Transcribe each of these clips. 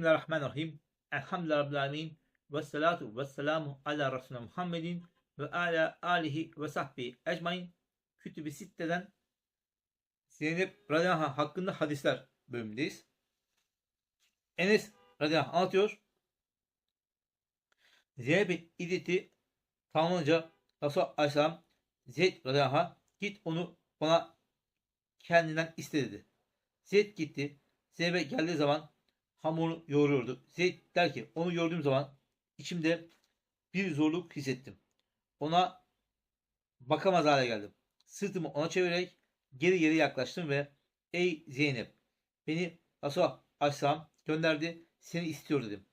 Bismillahirrahmanirrahim. Alemin. Ve salatu ve selamu ala Resulüne Muhammedin ve ala alihi ve sahbihi ecmain. Kütüb-i Sitte'den Zeynep radıyallahu hakkında hadisler bölümündeyiz. Enes radıyallahu anlatıyor. Zeynep'in iddeti tamamlanınca Resulullah Aleyhisselam Zeyd radıyallahu git onu bana kendinden iste dedi. Zeyd gitti. Zeynep'e geldiği zaman hamurunu yoğuruyordu. Zeyd der ki onu gördüğüm zaman içimde bir zorluk hissettim. Ona bakamaz hale geldim. Sırtımı ona çevirerek geri geri yaklaştım ve ey Zeynep beni Resulullah Aleyhisselam gönderdi seni istiyor dedim.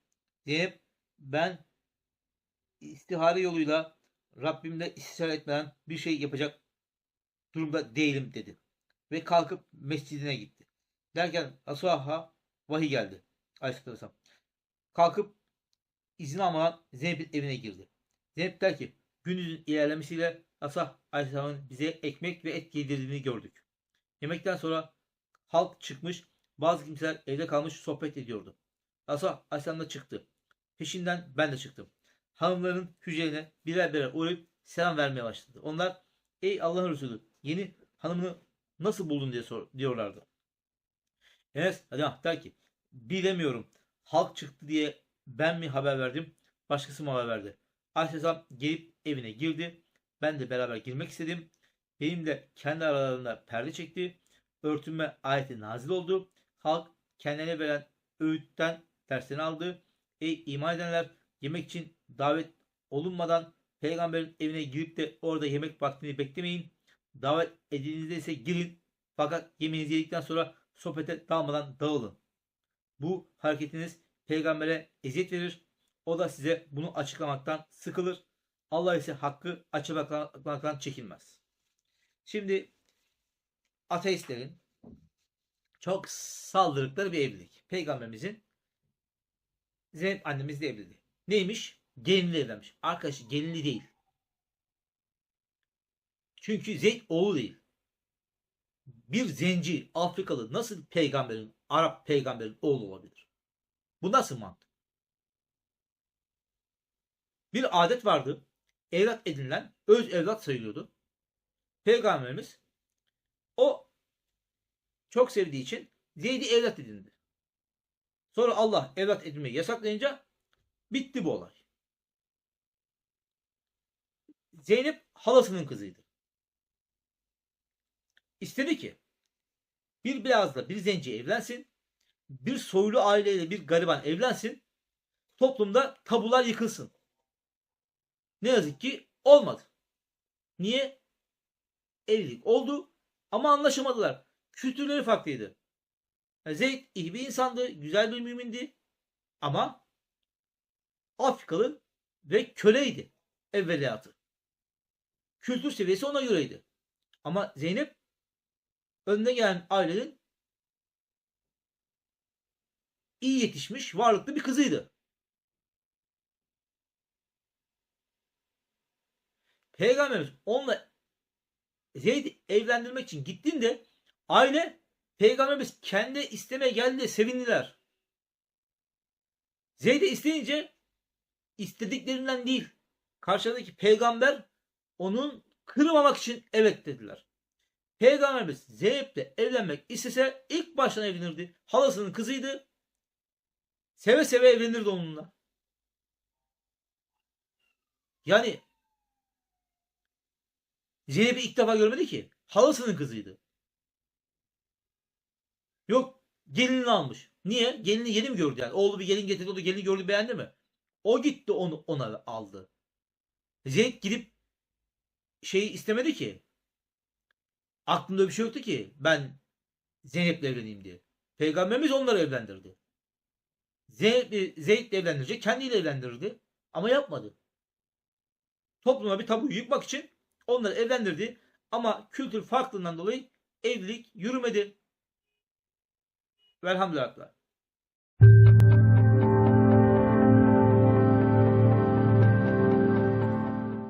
Zeynep ben istihare yoluyla Rabbimle istişare etmeden bir şey yapacak durumda değilim dedi. Ve kalkıp mescidine gitti. Derken Resulullah'a vahiy geldi. Aleyhisselam. Kalkıp izin almadan Zeynep'in evine girdi. Zeynep der ki gündüzün ilerlemesiyle Resulullah Aleyhisselam'ın bize ekmek ve et yedirdiğini gördük. Yemekten sonra halk çıkmış bazı kimseler evde kalmış sohbet ediyordu. Resulullah Aleyhisselam da çıktı. Peşinden ben de çıktım. Hanımların hücrelerine birer birer uğrayıp selam vermeye başladı. Onlar ey Allah'ın Resulü yeni hanımını nasıl buldun diye sor, diyorlardı. Enes hadi der ki bilemiyorum. Halk çıktı diye ben mi haber verdim başkası mı haber verdi. Aleyhisselam gelip evine girdi. Ben de beraber girmek istedim. Benim de kendi aralarında perde çekti. Örtünme ayeti nazil oldu. Halk kendilerine veren öğütten dersini aldı. Ey iman edenler yemek için davet olunmadan peygamberin evine girip de orada yemek vaktini beklemeyin. Davet edildiğinizde ise girin fakat yemeğinizi yedikten sonra sohbete dalmadan dağılın. Bu hareketiniz peygambere eziyet verir. O da size bunu açıklamaktan sıkılır. Allah ise hakkı açıklamaktan çekinmez. Şimdi ateistlerin çok saldırdıkları bir evlilik. Peygamberimizin Zeynep annemizle evliliği. Neymiş? Gelinli evlenmiş. Arkadaş gelinli değil. Çünkü Zeyd oğlu değil. Bir zenci Afrikalı nasıl peygamberin, Arap peygamberin oğlu olabilir? Bu nasıl mantık? Bir adet vardı. Evlat edinilen öz evlat sayılıyordu. Peygamberimiz o çok sevdiği için Zeyd'i evlat edindi. Sonra Allah evlat edinmeyi yasaklayınca bitti bu olay. Zeynep halasının kızıydı. İstedi ki bir beyazla bir zenci evlensin, bir soylu aileyle bir gariban evlensin, toplumda tabular yıkılsın. Ne yazık ki olmadı. Niye? Evlilik oldu ama anlaşamadılar. Kültürleri farklıydı. Zeyd iyi bir insandı, güzel bir mümindi ama Afrikalı ve köleydi evveliyatı. Kültür seviyesi ona göreydi. Ama Zeynep önüne gelen ailenin iyi yetişmiş, varlıklı bir kızıydı. Peygamberimiz onunla Zeyd'i evlendirmek için gittiğinde aile Peygamberimiz kendi istemeye geldi sevindiler. Zeyd'i isteyince istediklerinden değil. Karşıdaki peygamber onun kırmamak için evet dediler. Peygamberimiz Zeynep'le evlenmek istese ilk baştan evlenirdi. Halasının kızıydı. Seve seve evlenirdi onunla. Yani Zeynep'i ilk defa görmedi ki. Halasının kızıydı. Yok gelinini almış. Niye? Gelini yeni mi gördü yani? Oğlu bir gelin getirdi. O da gelini gördü beğendi mi? O gitti onu ona aldı. Zeyd gidip şeyi istemedi ki. Aklında bir şey yoktu ki ben Zeynep'le evleneyim diye. Peygamberimiz onları evlendirdi. Zeynep, Zeyd'le evlendirecek, kendiyle evlendirirdi. Ama yapmadı. Topluma bir tabu yıkmak için onları evlendirdi. Ama kültür farklılığından dolayı evlilik yürümedi. Velhamdülillah.